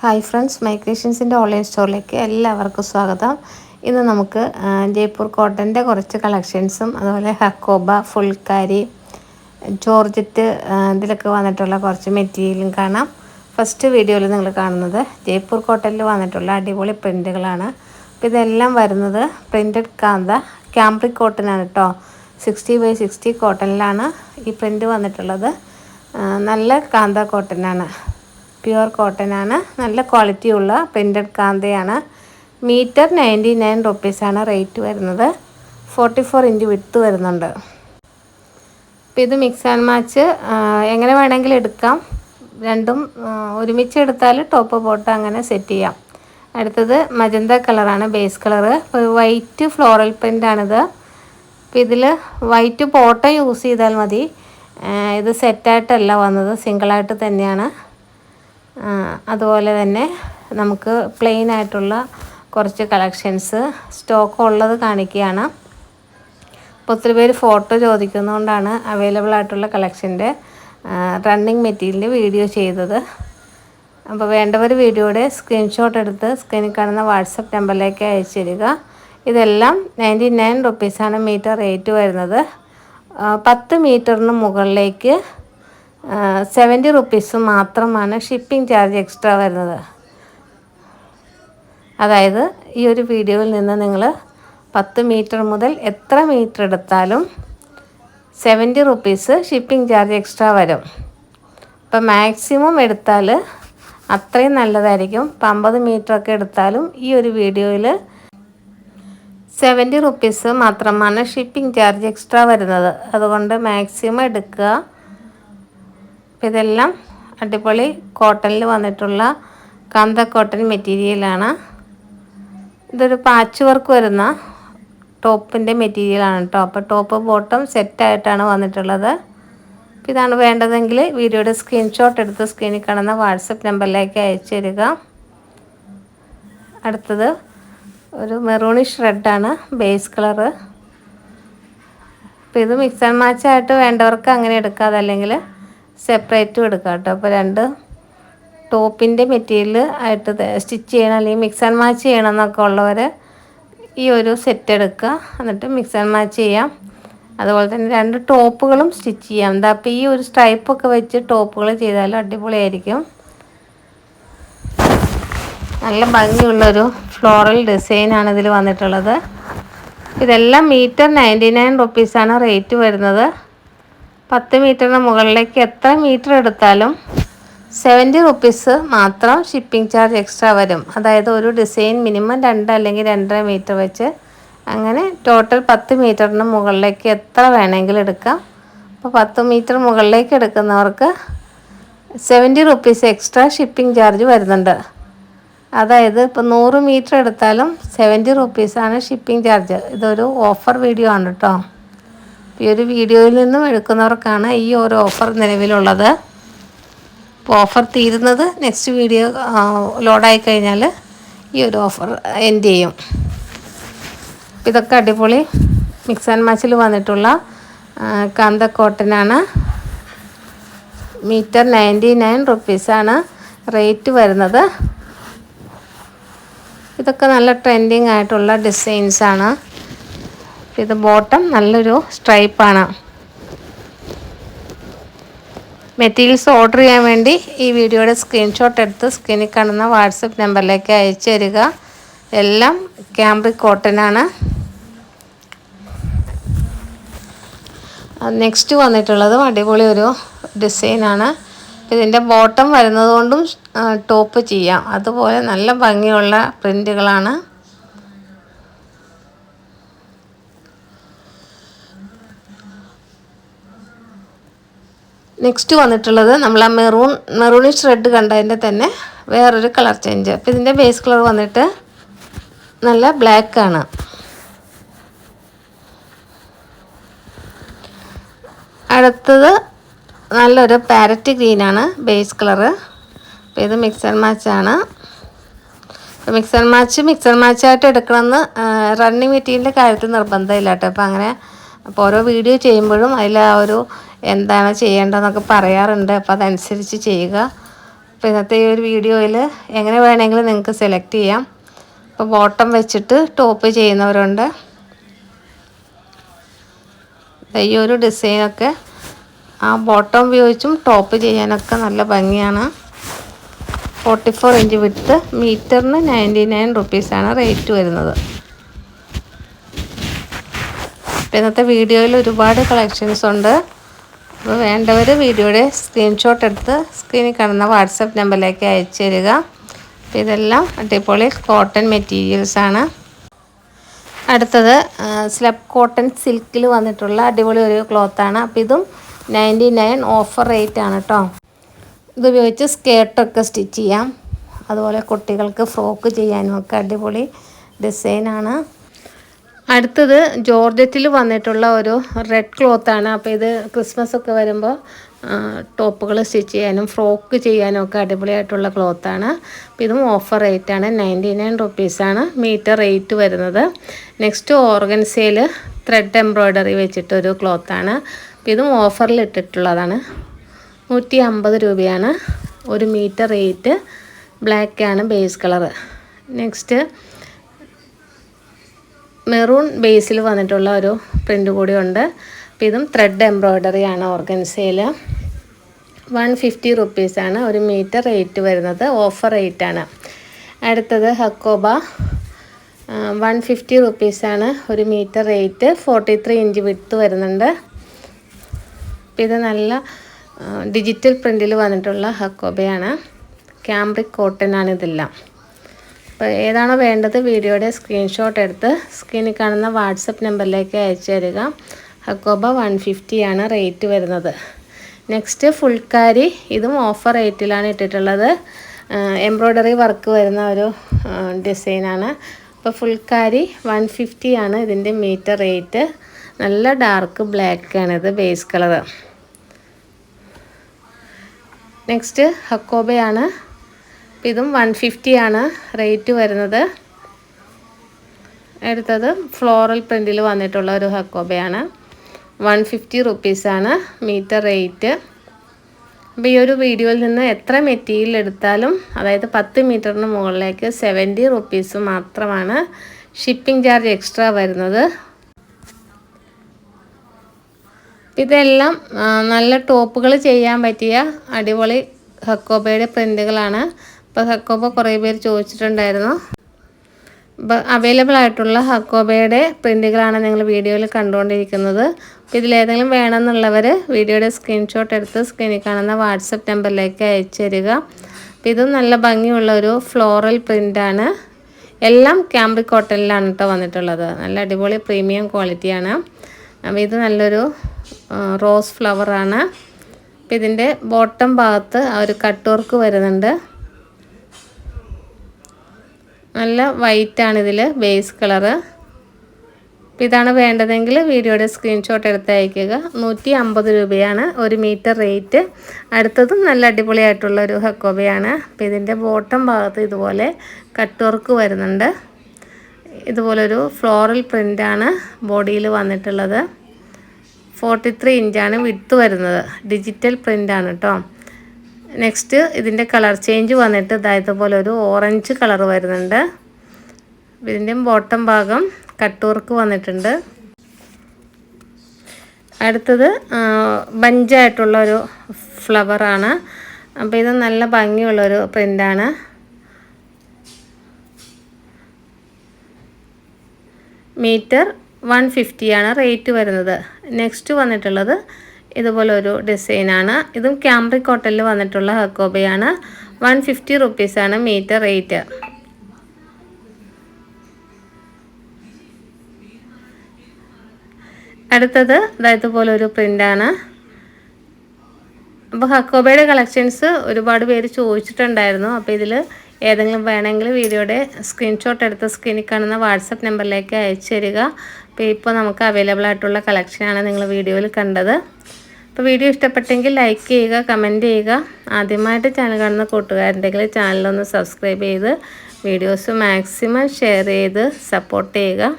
Hi friends മൈക്രേഷൻസിന്റെ online സ്റ്റോറിലേക്ക് എല്ലാവർക്കും സ്വാഗതം. ഇന്ന് നമുക്ക് ജയ്പൂർ കോട്ടന്റെ കുറച്ച് കളക്ഷൻസും അതുപോലെ ഹക്കോബ ഫുൾക്കാരി ജോർജറ്റ് ഇതിലൊക്കെ വന്നിട്ടുള്ള കുറച്ച് മെറ്റീരിയലും കാണാം. ഫസ്റ്റ് വീഡിയോയിൽ നിങ്ങൾ കാണുന്നത് ജയ്പൂർ കോട്ടനിൽ വന്നിട്ടുള്ള അടിപൊളി പ്രിന്റുകളാണ് അപ്പോൾ ഇതെല്ലാം വരുന്നത് പ്രിന്റഡ് കാന്ത ക്യാമ്പ്രിക് കോട്ടനാണ് കേട്ടോ സിക്സ്റ്റി ബൈ സിക്സ്റ്റി കോട്ടനിലാണ് ഈ പ്രിന്റ് വന്നിട്ടുള്ളത്. നല്ല കാന്ത കോട്ടനാണ് പ്യുവർ കോട്ടൺ ആണ് നല്ല ക്വാളിറ്റി ഉള്ള പ്രിന്റഡ് കാന്തയാണ്. മീറ്റർ നയന്റി നയൻ റുപ്പീസാണ് റേറ്റ് വരുന്നത്. ഫോർട്ടി ഫോർ ഇഞ്ച് വിട്ട് വരുന്നുണ്ട്. അപ്പോൾ ഇത് മിക്സ് ആൻഡ് മാച്ച് എങ്ങനെ വേണമെങ്കിലും എടുക്കാം. രണ്ടും ഒരുമിച്ച് എടുത്താൽ ടോപ്പ് പോട്ട് അങ്ങനെ സെറ്റ് ചെയ്യാം. അടുത്തത് മജന്ത കളറാണ് ബേസ് കളറ് വൈറ്റ് ഫ്ലോറൽ പ്രിന്റാണിത് അപ്പോൾ ഇതിൽ വൈറ്റ് പോട്ട യൂസ് ചെയ്താൽ മതി. ഇത് സെറ്റായിട്ടല്ല വന്നത് സിംഗിളായിട്ട് തന്നെയാണ്. അതുപോലെ തന്നെ നമുക്ക് പ്ലെയിൻ ആയിട്ടുള്ള കുറച്ച് കളക്ഷൻസ് സ്റ്റോക്ക് ഉള്ളത് കാണിക്കുകയാണ്. അപ്പോൾ ഒത്തിരി പേര് ഫോട്ടോ ചോദിക്കുന്നതുകൊണ്ടാണ് അവൈലബിൾ ആയിട്ടുള്ള കളക്ഷന്റെ റണ്ണിങ് മെറ്റീരിയൽ വീഡിയോ ചെയ്തത്. അപ്പോൾ വേണ്ടവർ വീഡിയോയുടെ സ്ക്രീൻഷോട്ട് എടുത്ത് സ്ക്രീനിൽ കാണുന്ന വാട്സപ്പ് നമ്പറിലേക്ക് അയച്ചു തരിക. ഇതെല്ലാം നയന്റി നയൻ റുപ്പീസാണ് മീറ്റർ റേറ്റ് വരുന്നത്. പത്ത് മീറ്ററിന് മുകളിലേക്ക് സെവന്റി റുപ്പീസ് മാത്രമാണ് ഷിപ്പിംഗ് ചാർജ് എക്സ്ട്രാ വരുന്നത്. അതായത് ഈ ഒരു വീഡിയോയിൽ നിന്ന് നിങ്ങൾ പത്ത് മീറ്റർ മുതൽ എത്ര മീറ്റർ എടുത്താലും seventy rupees shipping charge extra വരും. ഇപ്പം മാക്സിമം എടുത്താൽ അത്രയും നല്ലതായിരിക്കും. ഇപ്പം അമ്പത് മീറ്ററൊക്കെ എടുത്താലും ഈ ഒരു വീഡിയോയിൽ സെവന്റി റുപ്പീസ് മാത്രമാണ് ഷിപ്പിംഗ് ചാർജ് എക്സ്ട്രാ വരുന്നത്. അതുകൊണ്ട് മാക്സിമം എടുക്കുക. ഇതെല്ലാം അടിപൊളി കോട്ടണിൽ വന്നിട്ടുള്ള കന്ത കോട്ടൺ മെറ്റീരിയലാണ് ഇതൊരു പാച്ച് വർക്ക് വരുന്ന ടോപ്പിന്റെ മെറ്റീരിയലാണ് കേട്ടോ അപ്പോൾ ടോപ്പ് ബോട്ടം സെറ്റായിട്ടാണ് വന്നിട്ടുള്ളത്. അപ്പോൾ ഇതാണ് വേണ്ടതെങ്കിൽ വീഡിയോയുടെ സ്ക്രീൻഷോട്ട് എടുത്ത് സ്ക്രീനിൽ കാണുന്ന വാട്സപ്പ് നമ്പറിലേക്ക് അയച്ചു തരിക. അടുത്തത് ഒരു മെറൂണിഷ് റെഡാണ് ബേസ് കളറ് അപ്പോൾ ഇത് മിക്സ് ആൻഡ് മാച്ച് ആയിട്ട് വേണ്ടവർക്ക് അങ്ങനെ എടുക്കാം അതല്ലെങ്കിൽ സെപ്പറേറ്റും എടുക്കാം കേട്ടോ. അപ്പോൾ രണ്ട് ടോപ്പിന്റെ മെറ്റീരിയൽ ആയിട്ട് സ്റ്റിച്ച് ചെയ്യണം അല്ലെങ്കിൽ മിക്സ് ആൻഡ് മാച്ച് ചെയ്യണം എന്നൊക്കെ ഉള്ളവർ ഈ ഒരു സെറ്റ് എടുക്കുക. എന്നിട്ട് മിക്സ് ആൻഡ് മാച്ച് ചെയ്യാം. അതുപോലെ തന്നെ രണ്ട് ടോപ്പുകളും സ്റ്റിച്ച് ചെയ്യാം. എന്താ അപ്പോൾ ഈ ഒരു സ്ട്രൈപ്പൊക്കെ വെച്ച് ടോപ്പുകൾ ചെയ്താലും അടിപൊളിയായിരിക്കും. നല്ല ഭംഗിയുള്ളൊരു ഫ്ലോറൽ ഡിസൈനാണ് ഇതിൽ വന്നിട്ടുള്ളത്. ഇതെല്ലാം മീറ്റർ നയന്റി നയൻ റുപ്പീസാണ് റേറ്റ് വരുന്നത്. പത്ത് മീറ്ററിന് മുകളിലേക്ക് എത്ര മീറ്റർ എടുത്താലും സെവന്റി റുപ്പീസ് മാത്രം ഷിപ്പിംഗ് ചാർജ് എക്സ്ട്രാ വരും. അതായത് ഒരു ഡിസൈൻ മിനിമം രണ്ട് അല്ലെങ്കിൽ രണ്ടര മീറ്റർ വെച്ച് അങ്ങനെ ടോട്ടൽ പത്ത് മീറ്ററിന് മുകളിലേക്ക് എത്ര വേണമെങ്കിലും എടുക്കാം. അപ്പോൾ പത്ത് മീറ്റർ മുകളിലേക്ക് എടുക്കുന്നവർക്ക് seventy rupees extra shipping charge വരുന്നുണ്ട്. അതായത് ഇപ്പോൾ നൂറ് മീറ്റർ എടുത്താലും സെവന്റി റുപ്പീസാണ് ഷിപ്പിംഗ് ചാർജ് ഇതൊരു ഓഫർ വീഡിയോ ആണ് കേട്ടോ ഈ ഒരു വീഡിയോയിൽ നിന്നും എടുക്കുന്നവർക്കാണ് ഈ ഒരു ഓഫർ നിലവിലുള്ളത്. അപ്പോൾ ഓഫർ തീരുന്നത് നെക്സ്റ്റ് വീഡിയോ ലോഡായി കഴിഞ്ഞാൽ ഈ ഒരു ഓഫർ എൻഡ് ചെയ്യും. ഇതൊക്കെ അടിപൊളി മിക്സ് ആൻഡ് മാച്ചിൽ വന്നിട്ടുള്ള കന്ത കോട്ടനാണ് മീറ്റർ നയന്റി നയൻ റുപ്പീസാണ് റേറ്റ് വരുന്നത്. ഇതൊക്കെ നല്ല ട്രെൻഡിങ് ആയിട്ടുള്ള ഡിസൈൻസാണ് ഇത് ബോട്ടം നല്ലൊരു സ്ട്രൈപ്പാണ്. മെറ്റീരിയൽസ് ഓർഡർ ചെയ്യാൻ വേണ്ടി ഈ വീഡിയോയുടെ സ്ക്രീൻഷോട്ട് എടുത്ത് സ്ക്രീനിൽ കാണുന്ന വാട്സപ്പ് നമ്പറിലേക്ക് അയച്ചു തരിക. എല്ലാം ക്യാമ്പ്രി കോട്ടനാണ് നെക്സ്റ്റ് വന്നിട്ടുള്ളതും അടിപൊളി ഒരു ഡിസൈനാണ് ഇതിന്റെ ബോട്ടം വരുന്നത് കൊണ്ടും ടോപ്പ് ചെയ്യാം. അതുപോലെ നല്ല ഭംഗിയുള്ള പ്രിന്റുകളാണ് നെക്സ്റ്റ് വന്നിട്ടുള്ളത് നമ്മൾ ആ മെറൂൺ മെറൂണിഷ് റെഡ് കണ്ടതിന്റെ തന്നെ വേറൊരു കളർ ചേഞ്ച് അപ്പോൾ ഇതിന്റെ ബേസ് കളർ വന്നിട്ട് നല്ല ബ്ലാക്ക് ആണ്. അടുത്തത് നല്ലൊരു പാരറ്റ് ഗ്രീനാണ് ബേസ് കളർ അപ്പോൾ ഇത് mix and മാച്ചാണ് mix and match mix and മാച്ചായിട്ട് എടുക്കണമെന്ന് റണ്ണിങ് മെറ്റീരിയലിന്റെ കാര്യത്തിൽ നിർബന്ധമില്ല കേട്ടോ. അപ്പോൾ അങ്ങനെ അപ്പോൾ ഓരോ വീഡിയോ ചെയ്യുമ്പോഴും അതിൽ ആ ഒരു എന്താണ് ചെയ്യേണ്ടതെന്നൊക്കെ പറയാറുണ്ട്. അപ്പോൾ അതനുസരിച്ച് ചെയ്യുക. അപ്പോൾ ഇന്നത്തെ ഈ ഒരു വീഡിയോയിൽ എങ്ങനെ വേണമെങ്കിലും നിങ്ങൾക്ക് സെലക്ട് ചെയ്യാം. അപ്പോൾ ബോട്ടം വെച്ചിട്ട് ടോപ്പ് ചെയ്യുന്നവരുണ്ട്. ഈ ഒരു ഡിസൈനൊക്കെ ആ ബോട്ടം ഉപയോഗിച്ചും ടോപ്പ് ചെയ്യാനൊക്കെ നല്ല ഭംഗിയാണ്. ഫോർട്ടി ഫോർ ഇഞ്ച് വിട്ട് മീറ്ററിന് നയന്റി നയൻ റുപ്പീസാണ് റേറ്റ് വരുന്നത്. ഇപ്പം ഇന്നത്തെ വീഡിയോയിൽ ഒരുപാട് കളക്ഷൻസ് ഉണ്ട്. അപ്പോൾ വേണ്ടവർ വീഡിയോയുടെ സ്ക്രീൻഷോട്ട് എടുത്ത് സ്ക്രീനിൽ കാണുന്ന വാട്സപ്പ് നമ്പറിലേക്ക് അയച്ചു തരിക അപ്പോൾ ഇതെല്ലാം അടിപൊളി കോട്ടൺ മെറ്റീരിയൽസാണ് അടുത്തത് സ്ലബ് കോട്ടൺ സിൽക്കിൽ വന്നിട്ടുള്ള അടിപൊളി ഒരു ക്ലോത്താണ് അപ്പോൾ ഇതും നയന്റി നയൻ ഓഫർ റേറ്റ് ആണ് കേട്ടോ ഇതുപയോഗിച്ച് സ്കേർട്ടൊക്കെ സ്റ്റിച്ച് ചെയ്യാം. അതുപോലെ കുട്ടികൾക്ക് ഫ്രോക്ക് ചെയ്യാനും ഒക്കെ അടിപൊളി ഡിസൈനാണ് അടുത്തത് ജോർജറ്റിൽ വന്നിട്ടുള്ള ഒരു റെഡ് ക്ലോത്താണ് അപ്പോൾ ഇത് ക്രിസ്മസ് ഒക്കെ വരുമ്പോൾ ടോപ്പുകൾ സ്റ്റിച്ച് ചെയ്യാനും ഫ്രോക്ക് ചെയ്യാനും ഒക്കെ അടിപൊളിയായിട്ടുള്ള ക്ലോത്താണ് അപ്പോൾ ഇതും ഓഫർ റേറ്റാണ് നയന്റി നയൻ റുപ്പീസാണ് മീറ്റർ റേറ്റ് വരുന്നത്. നെക്സ്റ്റ് ഓർഗൻസയിൽ ത്രെഡ് എംബ്രോയ്ഡറി വെച്ചിട്ടൊരു ക്ലോത്താണ് അപ്പോൾ ഇതും ഓഫറിൽ ഇട്ടിട്ടുള്ളതാണ്. നൂറ്റി അമ്പത് രൂപയാണ്. ഒരു മീറ്റർ റേറ്റ് ബ്ലാക്കാണ് ബേസ് കളറ് നെക്സ്റ്റ് മെറൂൺ ബേസിൽ വന്നിട്ടുള്ള ഒരു പ്രിന്റ് കൂടി ഉണ്ട് അപ്പോൾ ഇതും ത്രെഡ് എംബ്രോയ്ഡറി ആണ് ഓർഗൻസയിൽ വൺ ഫിഫ്റ്റി റുപ്പീസാണ് ഒരു മീറ്റർ റേറ്റ് വരുന്നത്. ഓഫർ റേറ്റാണ് അടുത്തത് ഹക്കോബ. വൺ ഫിഫ്റ്റി റുപ്പീസാണ് ഒരു metre rate forty three inch വിട്ട് വരുന്നുണ്ട് ഇത് നല്ല ഡിജിറ്റൽ പ്രിന്റിൽ വന്നിട്ടുള്ള ഹക്കോബയാണ്. ക്യാമ്പ്രിക് കോട്ടൺ ആണ് ഇതെല്ലാം. അപ്പോൾ ഏതാണോ വേണ്ടത് വീഡിയോയുടെ സ്ക്രീൻഷോട്ട് എടുത്ത് സ്ക്രീനിൽ കാണുന്ന വാട്സപ്പ് നമ്പറിലേക്ക് അയച്ചു തരിക. ഹക്കോബ വൺ ആണ് റേറ്റ് വരുന്നത്. നെക്സ്റ്റ് ഫുൾക്കാരി ഇതും ഓഫർ റേറ്റിലാണ് ഇട്ടിട്ടുള്ളത്. എംബ്രോയ്ഡറി വർക്ക് വരുന്ന ഒരു ഡിസൈനാണ് അപ്പോൾ ഫുൾക്കാരി വൺ ആണ് ഇതിന്റെ മീറ്റർ റേറ്റ് നല്ല ഡാർക്ക് ബ്ലാക്കാണിത് ബേസ് കളർ നെക്സ്റ്റ് ഹക്കോബയാണ് ഇതും വൺ ആണ് റേറ്റ് വരുന്നത്. എടുത്തത് ഫ്ലോറൽ പ്രിന്റിൽ വന്നിട്ടുള്ള ഒരു ഹക്കോബയാണ്. വൺ ഫിഫ്റ്റി റുപ്പീസാണ് മീറ്റർ റേറ്റ് അപ്പോൾ ഈ ഒരു വീഡിയോയിൽ നിന്ന് എത്ര മെറ്റീരിയൽ എടുത്താലും അതായത് പത്ത് മീറ്ററിന് മുകളിലേക്ക് സെവന്റി റുപ്പീസ് മാത്രമാണ് ഷിപ്പിംഗ് ചാർജ് എക്സ്ട്രാ വരുന്നത്. ഇതെല്ലാം നല്ല ടോപ്പുകൾ ചെയ്യാൻ പറ്റിയ അടിപൊളി ഹക്കോബയുടെ പ്രിന്റുകളാണ് ഇപ്പോൾ ഹക്കോബ കുറേ പേര് ചോദിച്ചിട്ടുണ്ടായിരുന്നു. അപ്പോൾ അവൈലബിൾ ആയിട്ടുള്ള ഹക്കോബയുടെ പ്രിന്റുകളാണ് നിങ്ങൾ വീഡിയോയിൽ കണ്ടുകൊണ്ടിരിക്കുന്നത്. അപ്പോൾ ഇതിലേതെങ്കിലും വേണമെന്നുള്ളവർ വീഡിയോയുടെ സ്ക്രീൻഷോട്ട് എടുത്ത് സ്ക്രീനിൽ കാണുന്ന വാട്സപ്പ് നമ്പറിലേക്ക് അയച്ചു തരിക. അപ്പോൾ ഇതും നല്ല ഭംഗിയുള്ള ഒരു ഫ്ലോറൽ പ്രിന്റാണ് എല്ലാം ക്യാമ്പ്രി കോട്ടണിലാണ് കേട്ടോ വന്നിട്ടുള്ളത്. നല്ല അടിപൊളി പ്രീമിയം ക്വാളിറ്റിയാണ് അപ്പോൾ ഇത് നല്ലൊരു റോസ് ഫ്ലവറാണ് അപ്പോൾ ഇതിന്റെ ബോട്ടം ഭാഗത്ത് ഒരു കട്ട് വർക്ക് വരുന്നുണ്ട്. നല്ല വൈറ്റാണ് ഇതിൽ ബേസ് കളറ് ഇതാണ് വേണ്ടതെങ്കിൽ വീഡിയോയുടെ സ്ക്രീൻഷോട്ട് എടുത്ത് അയക്കുക. നൂറ്റി അമ്പത് രൂപയാണ് ഒരു മീറ്റർ റേറ്റ് അടുത്തതും നല്ല അടിപൊളിയായിട്ടുള്ള ഒരു ഹക്കോബയാണ്. അപ്പോൾ ഇതിന്റെ ബോട്ടം ഭാഗത്ത് ഇതുപോലെ കട്ട് വർക്ക് വരുന്നുണ്ട്. ഇതുപോലൊരു ഫ്ലോറൽ പ്രിന്റാണ് ബോഡിയിൽ വന്നിട്ടുള്ളത്. ഫോർട്ടി ത്രീ ഇഞ്ചാണ് വിട്ട് വരുന്നത്. ഡിജിറ്റൽ പ്രിന്റാണ് കേട്ടോ നെക്സ്റ്റ് ഇതിന്റെ കളർ ചേഞ്ച് വന്നിട്ട് ഇതായത് പോലെ ഒരു ഓറഞ്ച് കളർ വരുന്നുണ്ട്. ഇതിന്റെ ബോട്ടം ഭാഗം കട്ടൂർക്ക് വന്നിട്ടുണ്ട്. അടുത്തത് ബഞ്ചായിട്ടുള്ള ഒരു ഫ്ലവറാണ് അപ്പോൾ ഇത് നല്ല ഭംഗിയുള്ളൊരു പ്രിന്റാണ് മീറ്റർ വൺ ഫിഫ്റ്റിയാണ് റേറ്റ് വരുന്നത്. നെക്സ്റ്റ് വന്നിട്ടുള്ളത് ഇതുപോലെ ഒരു ഡിസൈനാണ് ഇതും ക്യാമ്പ്രി കോട്ടണിൽ വന്നിട്ടുള്ള ഹക്കോബയാണ്. വൺ ഫിഫ്റ്റി റുപ്പീസാണ് മീറ്റർ റേറ്റ് അടുത്തത് ഇതുപോലെ ഒരു പ്രിന്റാണ് അപ്പോൾ ഹക്കോബയുടെ കളക്ഷൻസ് ഒരുപാട് പേര് ചോദിച്ചിട്ടുണ്ടായിരുന്നു. അപ്പോൾ ഇതിൽ ഏതെങ്കിലും വേണമെങ്കിൽ വീഡിയോയുടെ സ്ക്രീൻഷോട്ട് എടുത്ത് സ്ക്രീനിൽ കാണുന്ന വാട്സപ്പ് നമ്പറിലേക്ക് അയച്ചു തരിക. അപ്പോൾ ഇപ്പോൾ നമുക്ക് അവൈലബിൾ ആയിട്ടുള്ള കളക്ഷനാണ് നിങ്ങൾ വീഡിയോയിൽ കണ്ടത്. അപ്പോൾ വീഡിയോ ഇഷ്ടപ്പെട്ടെങ്കിൽ ലൈക്ക് ചെയ്യുക കമന്റ് ചെയ്യുക. ആദ്യമായിട്ട് ചാനൽ കാണുന്ന കൂട്ടുകാരുണ്ടെങ്കിൽ ചാനലൊന്ന് സബ്സ്ക്രൈബ് ചെയ്ത് വീഡിയോസ് മാക്സിമം ഷെയർ ചെയ്ത് സപ്പോർട്ട് ചെയ്യുക.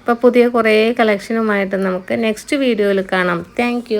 അപ്പോൾ പുതിയ കുറേ കളക്ഷനുമായിട്ട് നമുക്ക് നെക്സ്റ്റ് വീഡിയോയിൽ കാണാം. താങ്ക്